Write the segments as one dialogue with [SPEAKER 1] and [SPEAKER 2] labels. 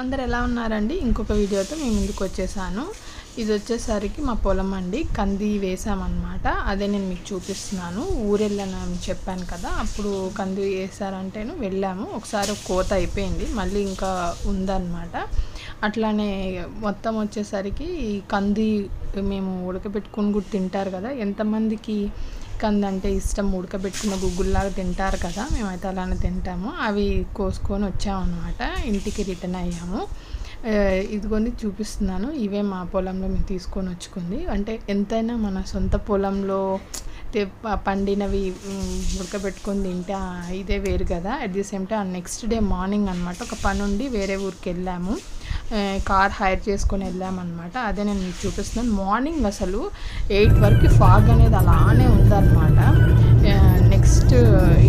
[SPEAKER 1] అందరు ఎలా ఉన్నారండి? ఇంకొక వీడియోతో మేము ముందుకు వచ్చేసాను. ఇది వచ్చేసరికి మా పొలం అండి. కంది వేసామన్నమాట. అదే నేను మీకు చూపిస్తున్నాను. ఊరెళ్ళానని చెప్పాను కదా అప్పుడు కంది వేసారంటేను వెళ్ళాము. ఒకసారి కోత అయిపోయింది. మళ్ళీ ఇంకా ఉందన్నమాట. అట్లానే మొత్తం వచ్చేసరికి కంది మేము ఉడకబెట్టుకుని కూడా తింటారు కదా ఎంతమందికి కంది అంటే ఇష్టం ఉడకబెట్టుకున్న గుగ్గుల్లాగా తింటారు కదా మేమైతే అలానే తింటాము. అవి కోసుకొని వచ్చామన్నమాట ఇంటికి రిటర్న్ అయ్యాము. ఇదిగోని చూపిస్తున్నాను ఇవే మా పొలంలో మేము తీసుకొని వచ్చుకుంది. అంటే ఎంతైనా మన సొంత పొలంలో పండినవి ఉడకబెట్టుకొని తింటే ఇదే వేరు కదా. At the same time next day morning అనమాట ఒక పని ఉండి వేరే ఊరికి వెళ్ళాము కార్ హైర్ చేసుకొని వెళ్ళామన్నమాట. అదే నేను మీకు చూపిస్తున్నాను. మార్నింగ్ అసలు ఎయిట్ వరకు ఫాగ్ అనేది అలానే ఉందన్నమాట. నెక్స్ట్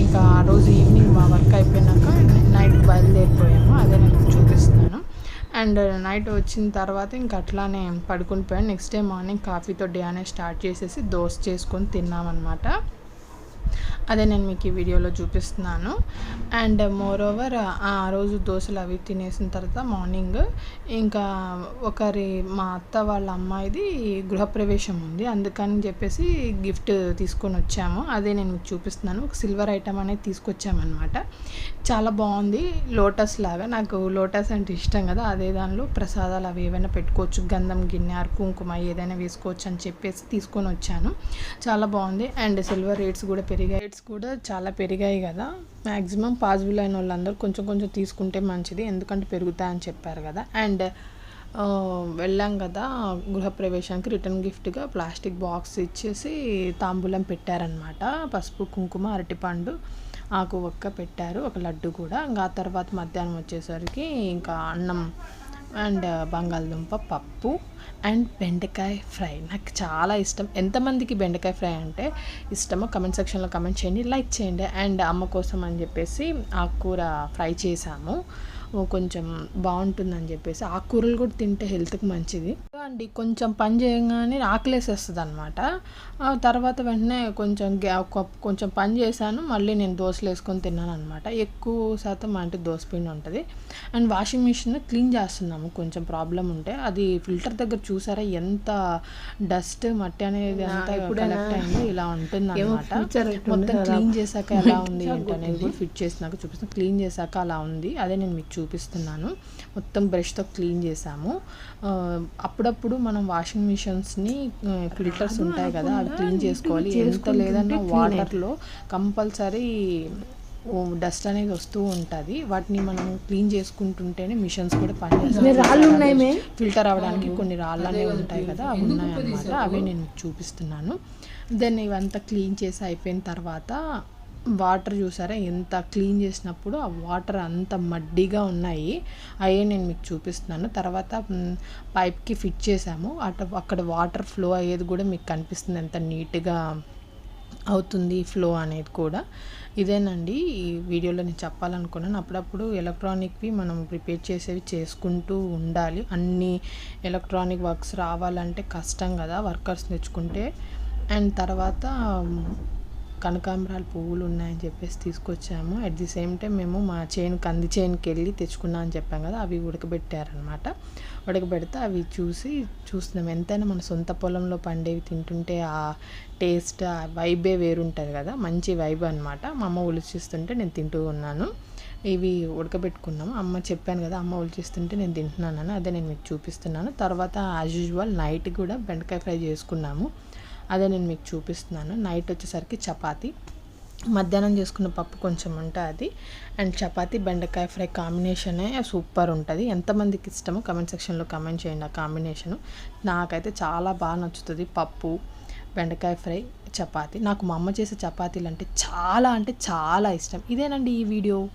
[SPEAKER 1] ఇంకా ఆ రోజు ఈవినింగ్ మా వర్క్ అయిపోయినాక నైట్ బయలుదేరిపోయాము. అదే నేను చూపిస్తున్నాను. అండ్ నైట్ వచ్చిన తర్వాత ఇంకా అట్లానే పడుకుని పోయాను. నెక్స్ట్ డే మార్నింగ్ కాఫీతో డే అనేది స్టార్ట్ చేసేసి దోశ చేసుకొని తిన్నామన్నమాట. అదే నేను మీకు ఈ వీడియోలో చూపిస్తున్నాను. అండ్ మోర్ ఓవర్ ఆ రోజు దోశలు అవి తినేసిన తర్వాత మార్నింగ్ ఇంకా ఒకరి మా అత్త వాళ్ళ అమ్మాయిది గృహప్రవేశం ఉంది. అందుకని చెప్పేసి గిఫ్ట్ తీసుకొని వచ్చాము. అదే నేను మీకు చూపిస్తున్నాను. ఒక సిల్వర్ ఐటమ్ అనేది తీసుకొచ్చామన్నమాట. చాలా బాగుంది. లోటస్ లాగా. నాకు లోటస్ అంటే ఇష్టం కదా. అదే దానిలో ప్రసాదాలు అవి ఏవైనా పెట్టుకోవచ్చు. గంధం గిన్నె కుంకుమ ఏదైనా వేసుకోవచ్చు అని చెప్పేసి తీసుకొని వచ్చాను. చాలా బాగుంది. అండ్ సిల్వర్ రేట్స్ కూడా పెరిగాయి. రేట్స్ కూడా చాలా పెరిగాయి కదా. మ్యాక్సిమం పాజిబుల్ అయిన వాళ్ళందరూ కొంచెం కొంచెం తీసుకుంటే మంచిది. ఎందుకంటే పెరుగుతాయని చెప్పారు కదా. అండ్ వెళ్ళాం కదా గృహప్రవేశానికి. రిటర్న్ గిఫ్ట్గా ప్లాస్టిక్ బాక్స్ ఇచ్చేసి తాంబూలం పెట్టారనమాట పసుపు కుంకుమ అరటిపండు ఆకు ఒక్క పెట్టారు. ఒక లడ్డు కూడా. ఇంకా తర్వాత మధ్యాహ్నం వచ్చేసరికి ఇంకా అన్నం అండ్ బంగాళదుంప పప్పు అండ్ బెండకాయ ఫ్రై. నాకు చాలా ఇష్టం. ఎంతమందికి బెండకాయ ఫ్రై అంటే ఇష్టమో కమెంట్ సెక్షన్లో కమెంట్ చేయండి లైక్ చేయండి. అండ్ అమ్మ కోసం అని చెప్పేసి ఆకుకూర ఫ్రై చేసాము కొంచెం బాగుంటుందని చెప్పేసి ఆకుకూరలు కూడా తింటే హెల్త్కి మంచిది. అండి కొంచెం పని చేయగానే ఆకలేసేస్తుంది అనమాట తర్వాత వెంటనే కొంచెం కొంచెం పని చేశాను మళ్ళీ నేను దోశలు వేసుకొని తిన్నాను అనమాట ఎక్కువ శాతం అంటే దోశ పిండి ఉంటుంది. అండ్ వాషింగ్ మిషన్ క్లీన్ చేస్తున్నాము కొంచెం ప్రాబ్లం ఉంటే. అది ఫిల్టర్ దగ్గర చూసారా ఎంత డస్ట్ మట్టి అనేది అంతా అయింది ఇలా ఉంటుంది అనమాట మొత్తం క్లీన్ చేశాక ఎలా ఉంది ఏంటనేది కూడా ఫిట్ చేసినాక చూపిస్తాను. క్లీన్ చేశాక అలా ఉంది. అదే నేను మీకు చూపిస్తున్నాను. మొత్తం బ్రష్తో క్లీన్ చేసాము అప్పుడప్పుడు మనం వాషింగ్ మిషన్స్ని ఫిల్టర్స్ ఉంటాయి కదా అవి క్లీన్ చేసుకోవాలి. ఎంత లేదన్నా వాటర్లో కంపల్సరీ డస్ట్ అనేది వస్తూ ఉంటుంది. వాటిని మనం క్లీన్ చేసుకుంటుంటేనే మిషన్స్ కూడా పనిచేస్తాయి. ఫిల్టర్ అవ్వడానికి కొన్ని రాళ్ళు అనేవి ఉంటాయి కదా అవి ఉన్నాయన్నమాట. అవి నేను చూపిస్తున్నాను. దెన్ ఇవంతా క్లీన్ చేసి అయిపోయిన తర్వాత వాటర్ చూసారా? ఎంత క్లీన్ చేసినప్పుడు ఆ వాటర్ అంత మడ్డిగా ఉన్నాయి. అయ్యే నేను మీకు చూపిస్తున్నాను. తర్వాత పైప్కి ఫిట్ చేసాము అట అక్కడ వాటర్ ఫ్లో అయ్యేది కూడా మీకు కనిపిస్తుంది. ఎంత నీట్గా అవుతుంది ఫ్లో అనేది కూడా. ఇదేనండి. ఈ వీడియోలో నేను చెప్పాలనుకున్నాను. అప్పుడప్పుడు ఎలక్ట్రానిక్వి మనం ప్రిపేర్ చేసేవి చేసుకుంటూ ఉండాలి. అన్ని ఎలక్ట్రానిక్ వర్క్స్ రావాలంటే కష్టం కదా వర్కర్స్ తెచ్చుకుంటే. అండ్ తర్వాత కనకాంబరాలు పువ్వులు ఉన్నాయని చెప్పేసి తీసుకొచ్చాము. అట్ ది సేమ్ టైం మేము మా చేను కంది చేనుకి వెళ్ళి తెచ్చుకున్నాం అని చెప్పాం కదా అవి ఉడకబెట్టారనమాట ఉడకబెడితే అవి చూసి చూస్తున్నాం. ఎంతైనా మన సొంత పొలంలో పండేవి తింటుంటే ఆ టేస్ట్ ఆ వైబే వేరుంటుంది కదా మంచి వైబ్ అనమాట మా అమ్మ ఉలిచిస్తుంటే నేను తింటూ ఉన్నాను. ఇవి ఉడకబెట్టుకున్నాము అమ్మ చెప్పాను కదా అమ్మ ఉలిచిస్తుంటే నేను తింటున్నాను అదే నేను మీకు చూపిస్తున్నాను. తర్వాత యాజ్ యూజువల్ నైట్ కూడా బెండకాయ ఫ్రై చేసుకున్నాము. అదే నేను మీకు చూపిస్తున్నాను. నైట్ వచ్చేసరికి చపాతి. మధ్యాహ్నం చేసుకున్న పప్పు కొంచెం ఉంటుంది అండ్ చపాతి బెండకాయ ఫ్రై కాంబినేషనే సూపర్ ఉంటుంది. ఎంతమందికి ఇష్టమో కమెంట్ సెక్షన్లో కమెంట్ చేయండి ఆ కాంబినేషను. నాకైతే చాలా బాగా నచ్చుతుంది పప్పు బెండకాయ ఫ్రై చపాతి. నాకు మా అమ్మ చేసే చపాతీలు అంటే చాలా అంటే చాలా ఇష్టం. ఇదేనండి ఈ వీడియో?